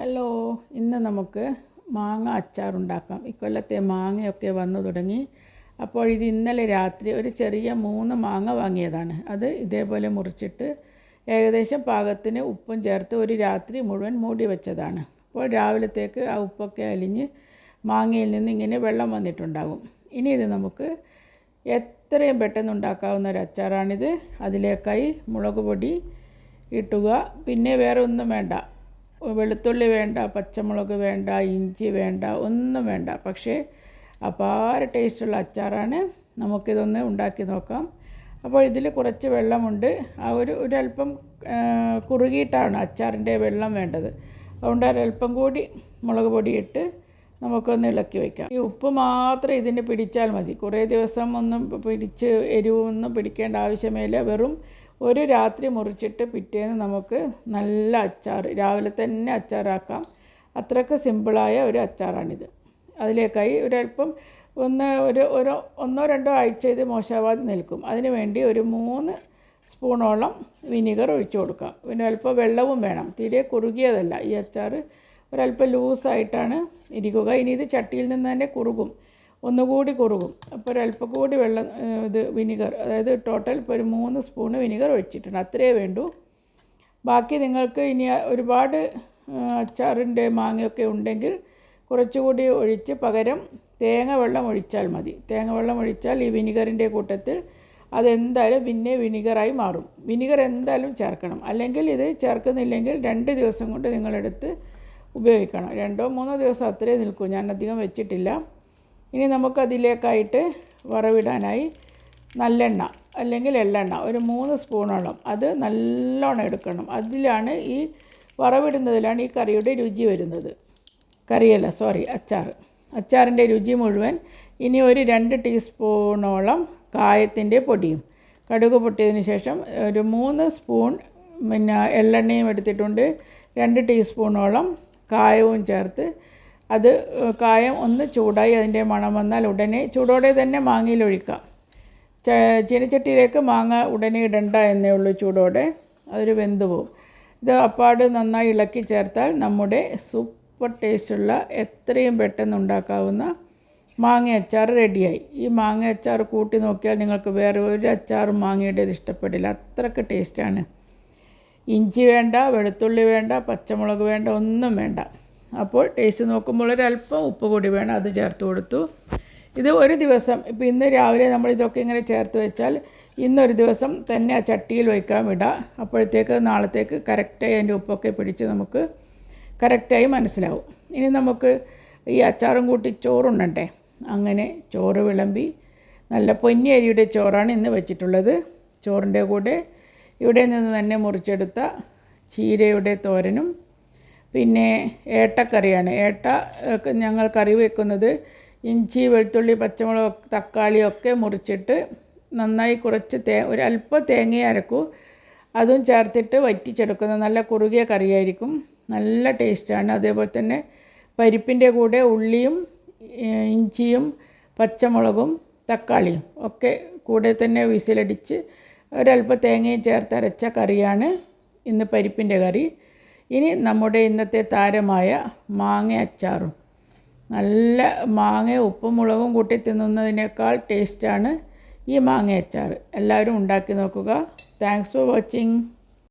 Hello ഇന്ന് നമുക്ക് മാങ്ങ അച്ചാർ ഉണ്ടാക്കാം ഇക്കൊല്ലത്തെ മാങ്ങയൊക്കെ വന്നു തുടങ്ങി. അപ്പോൾ ഇത് ഇന്നലെ രാത്രി ഒരു ചെറിയ മൂന്ന് മാങ്ങ വാങ്ങിയതാണ്. അത് ഇതേപോലെ മുറിച്ചിട്ട് ഏകദേശം പാകത്തിന് ഉപ്പും ചേർത്ത് ഒരു രാത്രി മുഴുവൻ മൂടി വെച്ചതാണ്. അപ്പോൾ രാവിലത്തേക്ക് ആ ഉപ്പൊക്കെ അലിഞ്ഞ് മാങ്ങയിൽ നിന്ന് ഇങ്ങനെ വെള്ളം വന്നിട്ടുണ്ടാകും. ഇനി ഇത് നമുക്ക് എത്രയും പെട്ടെന്ന് ഉണ്ടാക്കാവുന്ന ഒരു അച്ചാറാണിത്. അതിലേക്കായി മുളക് പൊടി ഇട്ടുക. പിന്നെ വേറെ ഒന്നും വേണ്ട. വെളുത്തുള്ളി വേണ്ട പച്ചമുളക് വേണ്ട ഇഞ്ചി വേണ്ട ഒന്നും വേണ്ട. പക്ഷേ അപാര ടേസ്റ്റുള്ള അച്ചാറാണ്. നമുക്കിതൊന്ന് ഉണ്ടാക്കി നോക്കാം. അപ്പോൾ ഇതിൽ കുറച്ച് വെള്ളമുണ്ട്. ആ ഒരു ഒരല്പം കുറുകിയിട്ടാണ് അച്ചാറിന്റെ വെള്ളം വേണ്ടത്. അതുകൊണ്ട് ഒരല്പം കൂടി മുളക് പൊടിയിട്ട് നമുക്കൊന്ന് ഇളക്കി വയ്ക്കാം. ഈ ഉപ്പ് മാത്രം ഇതിന് പിടിച്ചാൽ മതി. കുറേ ദിവസം ഒന്നും പിടിച്ച് എരിവൊന്നും പിടിക്കേണ്ട ആവശ്യമില്ല വെറും ഒരു രാത്രി മുറിച്ചിട്ട് പിറ്റേന്ന് നമുക്ക് നല്ല അച്ചാർ രാവിലെ തന്നെ അച്ചാറാക്കാം. അത്രയ്ക്ക് സിമ്പിളായ ഒരു അച്ചാറാണിത്. അതിലേക്കായി ഒരല്പം ഒന്ന് ഒരു ഒരു ഒന്നോ രണ്ടോ ആഴ്ച ഇത് മോശമാവാതെ നിൽക്കും. അതിനുവേണ്ടി ഒരു മൂന്ന് സ്പൂണോളം വിനീഗർ ഒഴിച്ചു കൊടുക്കാം. പിന്നെ അല്പം വെള്ളവും വേണം. തീരെ കുറുകിയതല്ല. ഈ അച്ചാർ ഒരല്പം ലൂസായിട്ടാണ് ഇരിക്കുക. ഇനി ഇത് ചട്ടിയിൽ നിന്ന് തന്നെ കുറുകും. ഒന്നുകൂടി കുറുകും. അപ്പോൾ ഒരല്പം കൂടി വെള്ളം ഇത് വിനിഗർ അതായത് ടോട്ടൽ ഇപ്പോൾ ഒരു മൂന്ന് സ്പൂണ് വിനിഗർ ഒഴിച്ചിട്ടുണ്ട്. അത്രയേ വേണ്ടൂ. ബാക്കി നിങ്ങൾക്ക് ഇനി ഒരുപാട് അച്ചാറിന്റെ മാങ്ങയൊക്കെ ഉണ്ടെങ്കിൽ കുറച്ചുകൂടി ഒഴിച്ച് പകരം തേങ്ങ വെള്ളം ഒഴിച്ചാൽ മതി. തേങ്ങ വെള്ളം ഒഴിച്ചാൽ ഈ വിനിഗറിന്റെ കൂട്ടത്തിൽ അതെന്തായാലും പിന്നെ വിനിഗറായി മാറും. വിനിഗർ എന്തായാലും ചേർക്കണം. അല്ലെങ്കിൽ ഇത് ചേർക്കുന്നില്ലെങ്കിൽ രണ്ട് ദിവസം കൊണ്ട് നിങ്ങളെടുത്ത് ഉപയോഗിക്കണം. രണ്ടോ മൂന്നോ ദിവസം അത്രേ നിൽക്കൂ. ഞാൻ അധികം വെച്ചിട്ടില്ല. ഇനി നമുക്കതിലേക്കായിട്ട് വറവിടാനായി നല്ലെണ്ണ അല്ലെങ്കിൽ എള്ളെണ്ണ ഒരു മൂന്ന് സ്പൂണോളം അത് നല്ലോണം എടുക്കണം. അതിലാണ് ഈ വറവിടുന്നതിലാണ് ഈ കറിയുടെ രുചി വരുന്നത്. കറിയല്ല സോറി അച്ചാർ. അച്ചാറിന്റെ രുചി മുഴുവൻ ഇനി ഒരു രണ്ട് ടീസ്പൂണോളം കായത്തിന്റെ പൊടിയും കടുക് പൊട്ടിയതിന് ശേഷം ഒരു മൂന്ന് സ്പൂൺ പിന്നെ എള്ളെണ്ണയും എടുത്തിട്ടുണ്ട്. രണ്ട് ടീസ്പൂണോളം കായവും ചേർത്ത് അത് കായം ഒന്ന് ചൂടായി അതിന്റെ മണം വന്നാൽ ഉടനെ ചൂടോടെ തന്നെ മാങ്ങയിലൊഴിക്കാം ച- ചീനച്ചട്ടിയിലേക്ക് മാങ്ങ ഉടനെ ഇടണ്ട എന്നേ ഉള്ളൂ ചൂടോടെ. അതൊരു വെന്ത് പോവും. ഇത് അപ്പാട് നന്നായി ഇളക്കി ചേർത്താൽ നമ്മുടെ സൂപ്പർ ടേസ്റ്റുള്ള എത്രയും പെട്ടെന്ന് ഉണ്ടാക്കാവുന്ന മാങ്ങ അച്ചാർ റെഡിയായി. ഈ മാങ്ങ അച്ചാർ കൂട്ടി നോക്കിയാൽ നിങ്ങൾക്ക് വേറെ ഒരു അച്ചാറും മാങ്ങയുടേത് ഇഷ്ടപ്പെടില്ല. അത്രയ്ക്ക് ടേസ്റ്റാണ്. ഇഞ്ചി വേണ്ട വെളുത്തുള്ളി വേണ്ട പച്ചമുളക് വേണ്ട ഒന്നും വേണ്ട. അപ്പോൾ ടേസ്റ്റ് നോക്കുമ്പോൾ ഒരല്പം ഉപ്പ് കൂടി വേണം അത് ചേർത്ത് കൊടുത്തു. ഇത് ഒരു ദിവസം ഇപ്പോൾ ഇന്ന് രാവിലെ നമ്മൾ ഇതൊക്കെ ഇങ്ങനെ ചേർത്ത് വെച്ചാൽ ഇന്നൊരു ദിവസം തന്നെ ആ ചട്ടിയിൽ വയ്ക്കാൻ വിടാം. അപ്പോഴത്തേക്ക് നാളത്തേക്ക് കറക്റ്റായി അതിന്റെ ഉപ്പൊക്കെ പിടിച്ച് നമുക്ക് കറക്റ്റായി മനസ്സിലാവും. ഇനി നമുക്ക് ഈ അച്ചാറും കൂട്ടി ചോറുണ്ണണ്ടേ അങ്ങനെ ചോറ് വിളമ്പി നല്ല പൊന്നി അരിയുടെ ചോറാണ് ഇന്ന് വെച്ചിട്ടുള്ളത്. ചോറിന്റെ കൂടെ ഇവിടെ നിന്ന് തന്നെ മുറിച്ചെടുത്ത ചീരയുടെ തോരനും പിന്നെ ഏട്ടക്കറിയാണ്. ഏട്ട ഞങ്ങൾ കറി വെക്കുന്നത് ഇഞ്ചി വെളുത്തുള്ളി പച്ചമുളക് തക്കാളിയൊക്കെ മുറിച്ചിട്ട് നന്നായി കുറച്ച് തേ ഒരു അല്പം തേങ്ങ അരക്കൂ. അതും ചേർത്തിട്ട് വറ്റിച്ചെടുക്കുന്ന നല്ല കുറുകിയ കറിയായിരിക്കും. നല്ല ടേസ്റ്റാണ്. അതേപോലെ തന്നെ പരിപ്പിന്റെ കൂടെ ഉള്ളിയും ഇഞ്ചിയും പച്ചമുളകും തക്കാളിയും ഒക്കെ കൂടെ തന്നെ വിസിലടിച്ച് ഒരല്പം തേങ്ങയും ചേർത്ത് അരച്ച കറിയാണ് ഇന്ന് പരിപ്പിന്റെ കറി. ഇനി നമ്മുടെ ഇന്നത്തെ താരമായ മാങ്ങ അച്ചാറും. നല്ല മാങ്ങ ഉപ്പും മുളകും കൂട്ടി തിന്നുന്നതിനേക്കാൾ ടേസ്റ്റാണ് ഈ മാങ്ങ അച്ചാർ എല്ലാവരും ഉണ്ടാക്കി നോക്കുക. Thanks for watching